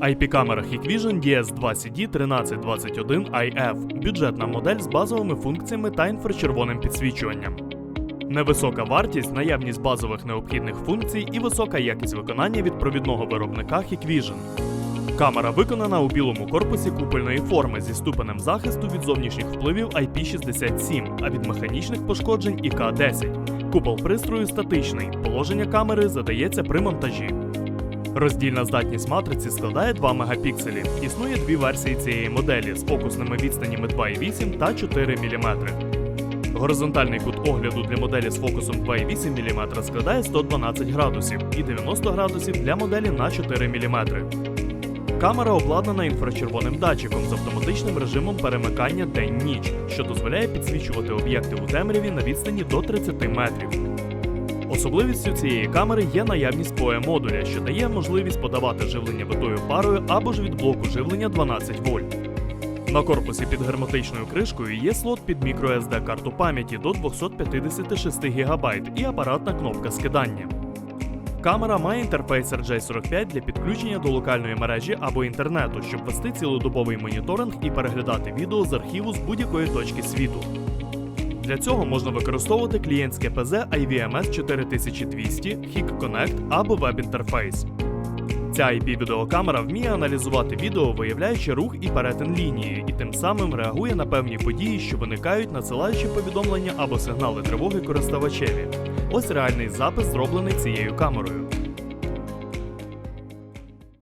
IP-камера Hikvision DS2CD 1321IF бюджетна модель з базовими функціями та інфрачервоним підсвічуванням. Невисока вартість, наявність базових необхідних функцій і висока якість виконання від провідного виробника Hikvision. Камера виконана у білому корпусі купольної форми зі ступенем захисту від зовнішніх впливів IP67, а від механічних пошкоджень ІК-10. Купол пристрою статичний. Положення камери задається при монтажі. Роздільна здатність матриці складає 2 мегапікселі. Існує дві версії цієї моделі з фокусними відстанями 2,8 та 4 мм. Горизонтальний кут огляду для моделі з фокусом 2,8 мм складає 112 градусів і 90 градусів для моделі на 4 мм. Камера обладнана інфрачервоним датчиком з автоматичним режимом перемикання день-ніч, що дозволяє підсвічувати об'єкти у темряві на відстані до 30 метрів. Особливістю цієї камери є наявність PoE модуля, що дає можливість подавати живлення витою парою або ж від блоку живлення 12 вольт. На корпусі під герметичною кришкою є слот під microSD карту пам'яті до 256 ГБ і апаратна кнопка скидання. Камера має інтерфейс RJ45 для підключення до локальної мережі або інтернету, щоб вести цілодобовий моніторинг і переглядати відео з архіву з будь-якої точки світу. Для цього можна використовувати клієнтське ПЗ IVMS 4200, HIC Connect або веб-інтерфейс. Ця IP-відеокамера вміє аналізувати відео, виявляючи рух і перетин лінії, і тим самим реагує на певні події, що виникають, надсилаючи повідомлення або сигнали тривоги користувачеві. Ось реальний запис, зроблений цією камерою.